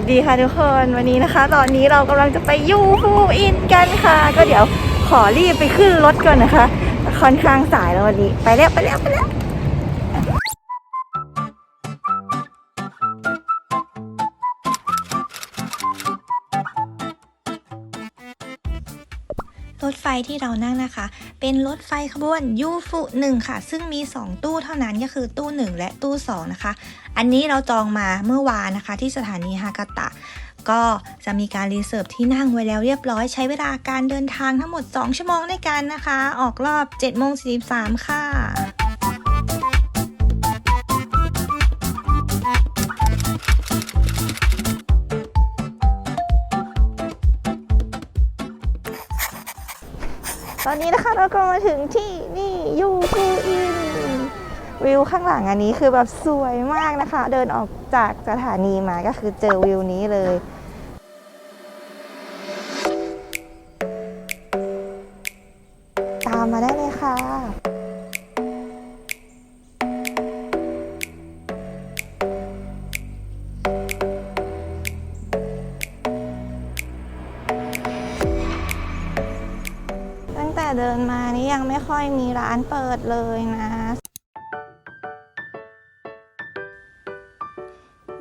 วัสดีค่ะทุกคนวันนี้นะคะ ตอนนี้เรากำลังจะไปยูฟูอินกันค่ะ ก็เดี๋ยวขอรีบไปขึ้นรถก่อนนะคะ ค่อนข้างสายแล้ววันนี้ ไปแล้วไปแล้วไปแล้ว ที่เรานั่งนะคะ เป็นรถไฟขบวนยูฟุหนึ่งค่ะ ซึ่งมี 2 ตู้เท่านั้นก็คือตู้ 1 และตู้ 2 นะคะ อันนี้เราจองมาเมื่อวานนะคะ ที่สถานีฮากาตะ ก็จะมีการรีเซิร์ฟที่นั่งไว้แล้วเรียบร้อยใช้เวลาการเดินทางทั้งหมด 2 ชั่วโมงในการนะคะ ออกรอบ7โมง43ค่ะ ตอนนี้นะคะเราก็มาถึงที่นี่ยูกูอินวิวข้างหลังอันนี้คือแบบสวยมากนะคะ เดินออกจากสถานีมาก็คือเจอวิวนี้เลย แต่เดินมานี่ยังไม่ค่อยมีร้านเปิดเลยนะ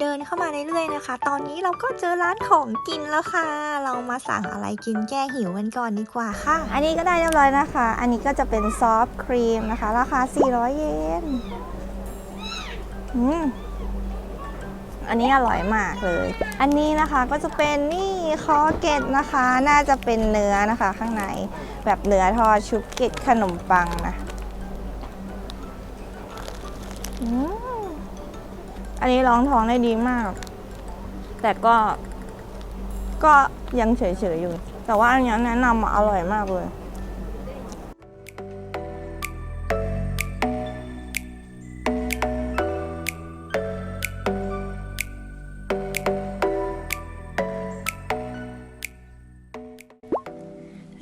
เดินเข้ามาเรื่อยๆนะคะ ตอนนี้เราก็เจอร้านของกินแล้วค่ะ เรามาสั่งอะไรกินแก้หิวกันก่อนดีกว่าค่ะ อันนี้ก็ได้เรียบร้อยนะคะ อันนี้ก็จะเป็นซอฟต์ครีมนะคะ ราคา 400 เยน อืม อันนี้อร่อยมากเลย อันนี้นะคะก็จะเป็นนี่คอเกตนะคะ น่าจะเป็นเนื้อนะคะ ข้างในแบบเนื้อทอดชุบเกตขนมปังนะอืมอันนี้ร้องท้องได้ดีมาก แต่ก็ก็ยังเฉยๆอยู่ แต่ว่าอันนี้แนะนำอร่อยมากเลย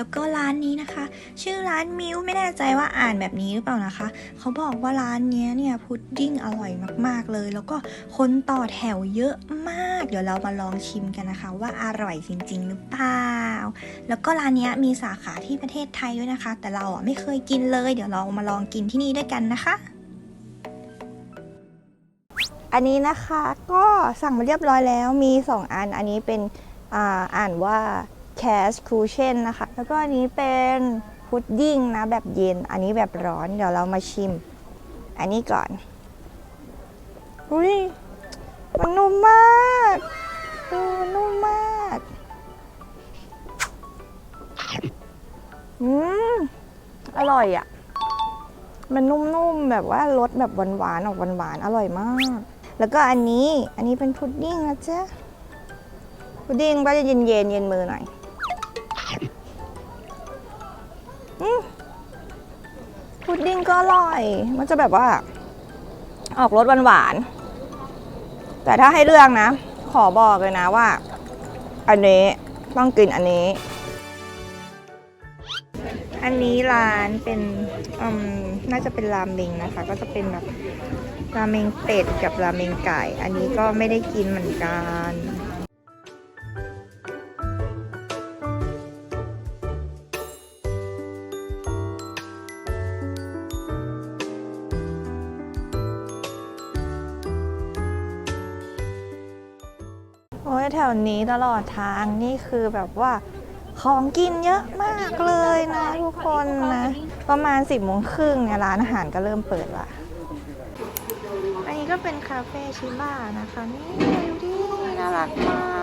แล้วก็ร้านนี้นะคะ ชื่อร้านมิวไม่แน่ใจว่าอ่านแบบนี้หรือเปล่านะคะ เขาบอกว่าร้านนี้เนี่ยพุดดิ้งอร่อยมากๆเลย แล้วก็คนต่อแถวเยอะมาก เดี๋ยวเรามาลองชิมกันนะคะ ว่าอร่อยจริง ๆ หรือเปล่า แล้วก็ร้านนี้มีสาขาที่ประเทศไทยด้วยนะคะ แต่เราอะไม่เคยกินเลย เดี๋ยวเรามาลองกินที่นี่ด้วยกันนะคะอันนี้นะคะก็สั่งมาเรียบร้อยแล้วมี 2 อันอันนี้เป็นอ่าอ่านว่า cash cushion นะคะ แล้วก็อันนี้เป็นพุดดิ้งนะแบบเย็น อันนี้แบบร้อน เดี๋ยวเรามาชิม อันนี้ก่อนอุ้ยมันนุ่มมากดูมันนุ่มมาก อืม อร่อยอะ่ะ มันนุ่มๆ แบบว่ารสแบบหวานๆ ออกหวานๆ อร่อยมาก แล้วก็อันนี้ อันนี้เป็นพุดดิ้งนะจ๊ะ พุดดิ้งก็จะเย็นๆ เย็นมือหน่อย ดดิ้งก็อร่อย มันจะแบบว่า ออกรสหวานๆ แต่ถ้าให้เลือกนะ ขอบอกเลยนะว่า อันนี้ต้องกินอันนี้ อันนี้ร้านเป็นอืมน่าจะเป็นรามเมงนะคะ ก็จะเป็นแบบราเมงเป็ดกับราเมงไก่ อันนี้ก็ไม่ได้กินเหมือนกัน ไว้แถวนี้ตลอดทางนี่คือแบบว่าของกินเยอะมากเลยนะทุกคนนะ ประมาณ 10บโมงครึ่งเนี่ยร้านอาหารก็เริ่มเปิดละอันนี้ก็เป็นคาเฟ่ชิบ้านะคะ นี่ดูดิน่ารักมาก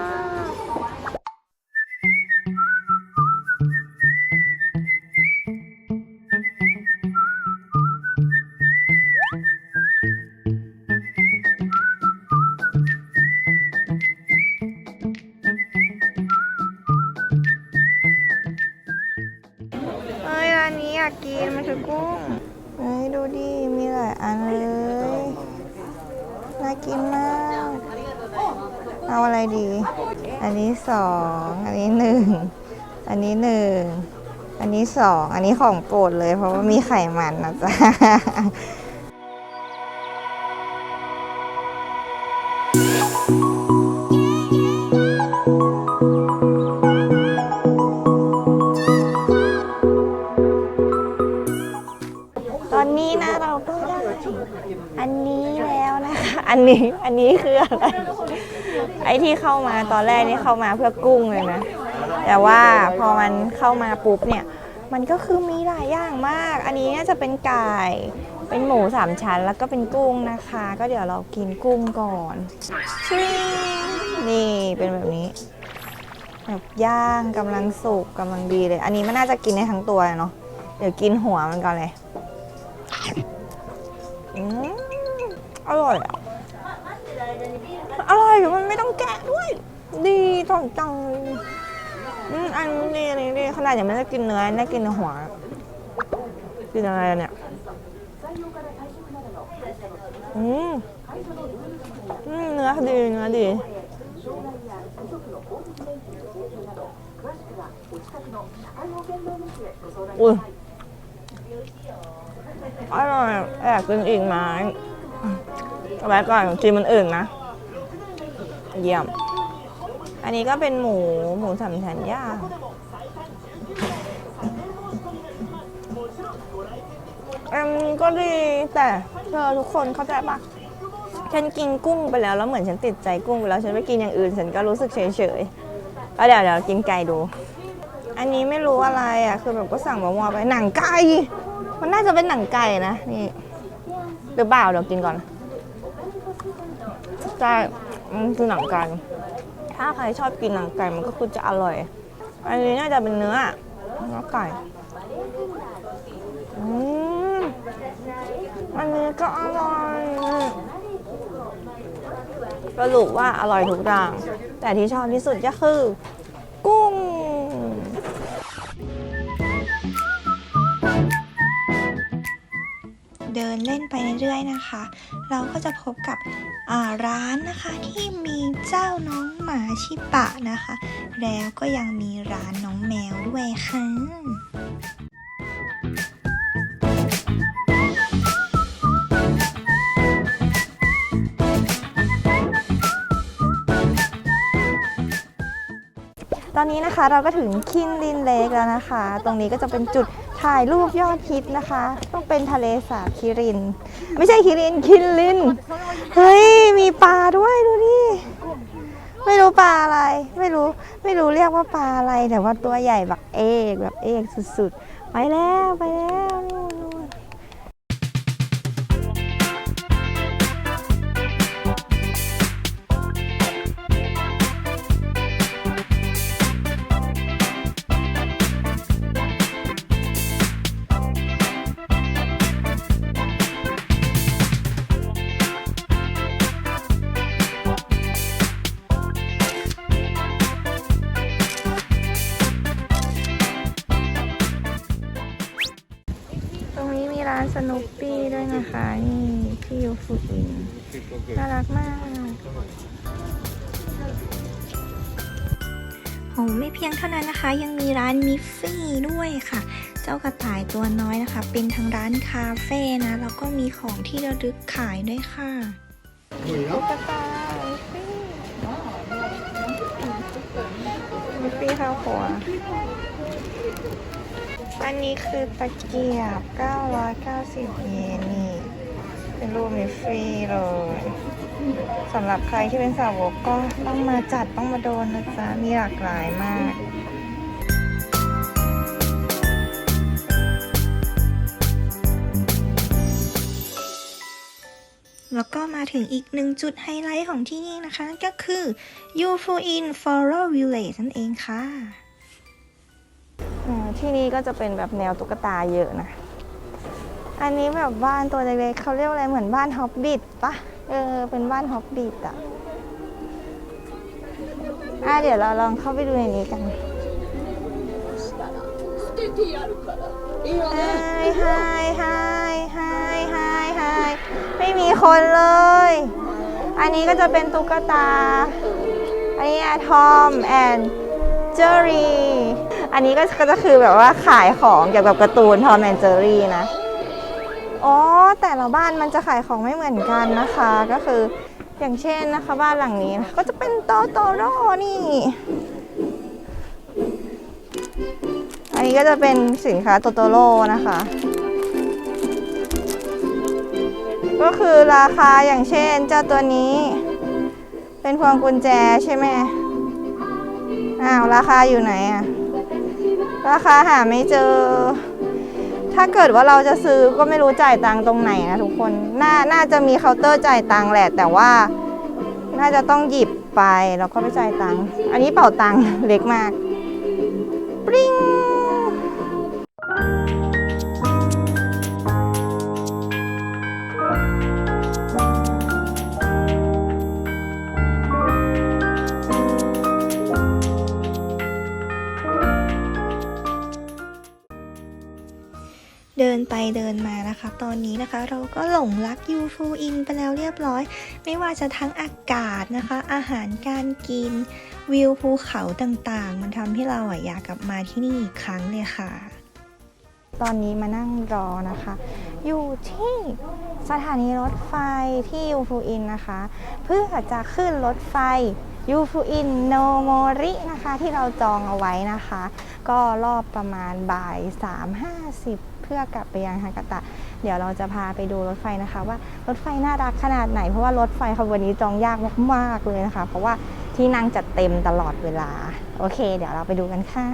กินมาก เอาอะไรดี อันนี้สอง อันนี้หนึ่ง อันนี้หนึ่ง อันนี้สอง อันนี้ของโปรดเลย เพราะว่ามีไขมันนะจ๊ะ อันนี้คืออะไร ไอ้ที่เข้ามาตอนแรกนี่เข้ามาเพื่อกุ้งเลยนะ แต่ว่าพอมันเข้ามาปุ๊บเนี่ย มันก็คือมีหลายอย่างมาก อันนี้น่าจะเป็นไก่ เป็นหมูสามชั้นแล้วก็เป็นกุ้งนะคะ ก็เดี๋ยวเรากินกุ้งก่อนชินี่เป็นแบบนี้แบบย่างกำลังสุกกำลังดีเลย อันนี้มันน่าจะกินได้ทั้งตัวเนาะ เดี๋ยวกินหัวมันก่อนเลย อืมอร่อยอะ อร่อยมันไม่ต้องแกะด้วย ดีจังจังอืมอันนี้อันนี้ดีขนาดยังไม่ได้กินเนื้อได้กินหัว กินอะไรเนี่ยอืมอืมเนื้อดีเนื้อดีอุ้ยอร่อยแอบกินอีกไหมเอาไว้ก่อนชิมมันอื่นนะ เยี่ยม อันนี้ก็เป็นหมูหมูสามชั้นย่างอันก็ดีแต่เธอทุกคนเข้าใจปะฉันกินกุ้งไปแล้วแล้วเหมือนฉันติดใจกุ้งไปแล้วฉันไม่กินอย่างอื่นฉันก็รู้สึกเฉยๆแล้วเดี๋ยวเดี๋ยวกินไก่ดู อันนี้ไม่รู้อะไรอะ คือแบบก็สั่งมามัวไปหนังไก่มันน่าจะเป็นหนังไก่นะนี่หรือเปล่าเดี๋ยวกินก่อนใช่ มันคือหนังไก่ถ้าใครชอบกินหนังไก่มันก็คือจะอร่อย อันนี้น่าจะเป็นเนื้อเนื้อไก่อันนี้ก็อร่อยสรุปว่าอร่อยทุกอย่าง แต่ที่ชอบที่สุดก็คือ กุ้ง เล่นไปเรื่อยๆนะคะ เราก็จะพบกับร้านนะคะที่มีเจ้าน้องหมาชิบะนะคะ แล้วก็ยังมีร้านน้องแมวด้วยค่ะตอนนี้นะคะเราก็ถึงคินลินเลกแล้วนะคะ ตรงนี้ก็จะเป็นจุด ถ่ายรูปยอดฮิตนะคะ ต้องเป็นทะเลสาบคิริน ไม่ใช่คิรินคินลิน เฮ้ย มีปลาด้วยดูดิไม่รู้ปลาอะไร ไม่รู้ไม่รู้เรียกว่าปลาอะไร แต่ว่าตัวใหญ่แบบเอกแบบเอกสุดๆ ไปแล้วไปแล้ว ปี้ด้วยนะคะ นี่ที่ยูฟูอิน น่ารักมากโหไม่เพียงเท่านั้นนะคะ ยังมีร้านมิฟฟี่ด้วยค่ะ เจ้ากระต่ายตัวน้อยนะคะ เป็นทั้งร้านคาเฟ่นะ แล้วก็มีของที่ระลึกขายด้วยค่ะตุ๊กตามิฟฟี่มิฟฟี่ข้าวหัว อันนี้คือตะเกียบ 990 เยนนี่ เป็นรูปมิฟฟี่เลยสำหรับใครที่เป็นสาวกก็ต้องมาจัดต้องมาโดนนะจ๊ะ มีหลากหลายมากแล้วก็มาถึงอีกหนึ่งจุดไฮไลท์ของที่นี่นะคะ ก็คือ u f o in Floral Village นั่นเองค่ะ ที่นี่ก็จะเป็นแบบแนวตุ๊กตาเยอะนะ อันนี้แบบบ้านตัวเล็กๆเขาเรียกว่าอะไรเหมือนบ้านฮอบบิทปะเออ เป็นบ้านฮอบบิทอะอะเดี๋ยวเราลองเข้าไปดูในนี้กันไฮไฮไฮไฮไฮไฮไม่มีคนเลย อันนี้ก็จะเป็นตุ๊กตา อันนี้อะทอมแอน เจอรี่อันนี้ก็ก็จะคือแบบว่าขายของเกี่ยวกับการ์ตูนทอมแอนเจอรี่นะอ๋อแต่ละบ้านมันจะขายของไม่เหมือนกันนะคะก็คืออย่างเช่นนะคะบ้านหลังนี้นะก็จะเป็นโตโตโร่นี่ อันนี้ก็จะเป็นสินค้าโตโตโร่นะคะ ก็คือราคาอย่างเช่นเจ้าตัวนี้ เป็นพวงกุญแจใช่ไหม อ้าวราคาอยู่ไหนอะราคาหาไม่เจอ ถ้าเกิดว่าเราจะซื้อก็ไม่รู้จ่ายตังค์ตรงไหนนะทุกคน น่า น่าจะมีเคาน์เตอร์จ่ายตังค์แหละ แต่ว่า น่าจะต้องหยิบไปแล้วก็ไปจ่ายตังค์อันนี้เป่าตังค์เล็กมาก ปริ้ง ตอนนี้นะคะเราก็หลงรักยูฟูอินไปแล้วเรียบร้อย ไม่ว่าจะทั้งอากาศนะคะ อาหารการกิน วิวภูเขาต่างๆ มันทำให้เราอะอยากกลับมาที่นี่อีกครั้งเลยค่ะ ตอนนี้มานั่งรอนะคะ อยู่ที่สถานีรถไฟที่ยูฟูอินนะคะ เพื่อจะขึ้นรถไฟยูฟูอินโนโมรินะคะที่เราจองเอาไว้นะคะ ก็รอบประมาณบ่าย 3.50 เพื่อกลับไปยังฮากาตะ เดี๋ยวเราจะพาไปดูรถไฟนะคะ ว่ารถไฟน่ารักขนาดไหน เพราะว่ารถไฟขบวนนี้จองยากมากๆเลยนะคะ เพราะว่าที่นั่งจะเต็มตลอดเวลา โอเค เดี๋ยวเราไปดูกันค่ะ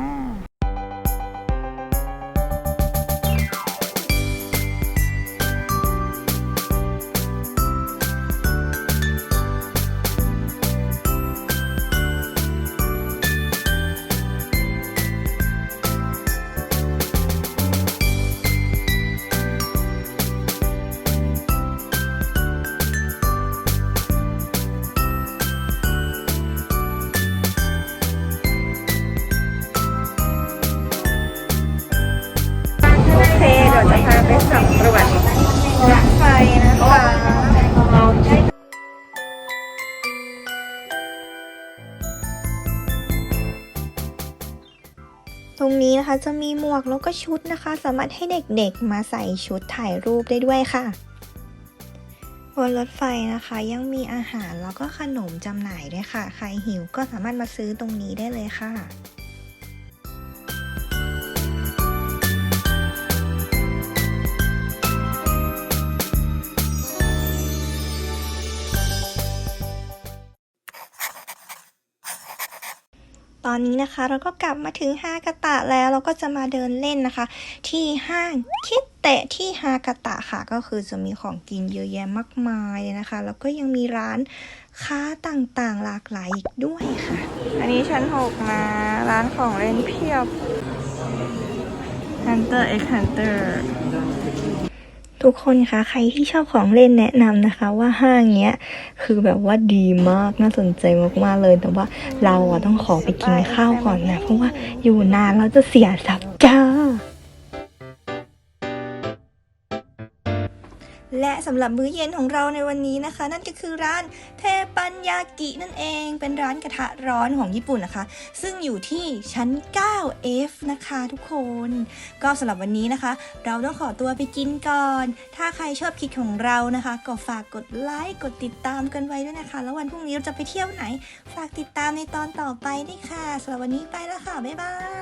ยวจะพาไปสำรวจรถไฟนะคะตรงนี้นะคะจะมีหมวกแล้วก็ชุดนะคะ สามารถให้เด็กๆมาใส่ชุดถ่ายรูปได้ด้วยค่ะบนรถไฟนะคะยังมีอาหารแล้วก็ขนมจำหน่ายด้วยค่ะ ใครหิวก็สามารถมาซื้อตรงนี้ได้เลยค่ะ อนนี้นะคะ เราก็กลับมาถึงฮากาตะแล้วเราก็จะมาเดินเล่นนะคะ ที่ห้างคิดเตะที่ฮากาตะค่ะ ก็คือจะมีของกินเยอะแยะมากมายนะคะ แล้วก็ยังมีร้านค้าต่างๆหลากหลายอีกด้วยค่ะ อันนี้ชั้นหกนะ ร้านของเล่นเพียบ Hunter x Hunter ทุกคนคะใครที่ชอบของเล่นแนะนำนะคะ ว่าห้างเนี้ยคือแบบว่าดีมากน่าสนใจมากๆเลย แต่ว่าเราอะต้องขอไปกินข้าวก่อนนะ เพราะว่าอยู่นานเราจะเสียสับจ้า และสำหรับมื้อเย็นของเราในวันนี้นะคะ นั่นก็คือร้านเทปันยากินั่นเองเป็นร้านกระทะร้อนของญี่ปุ่นนะคะ ซึ่งอยู่ที่ชั้น 9F นะคะทุกคน ก็สำหรับวันนี้นะคะ เราต้องขอตัวไปกินก่อน ถ้าใครชอบคลิปของเรานะคะ ก็ฝากกดไลค์กดติดตามกันไว้ด้วยนะคะ แล้ววันพรุ่งนี้เราจะไปเที่ยวไหน ฝากติดตามในตอนต่อไปด้วยค่ะสำหรับวันนี้ไปแล้วค่ะบ๊ายบาย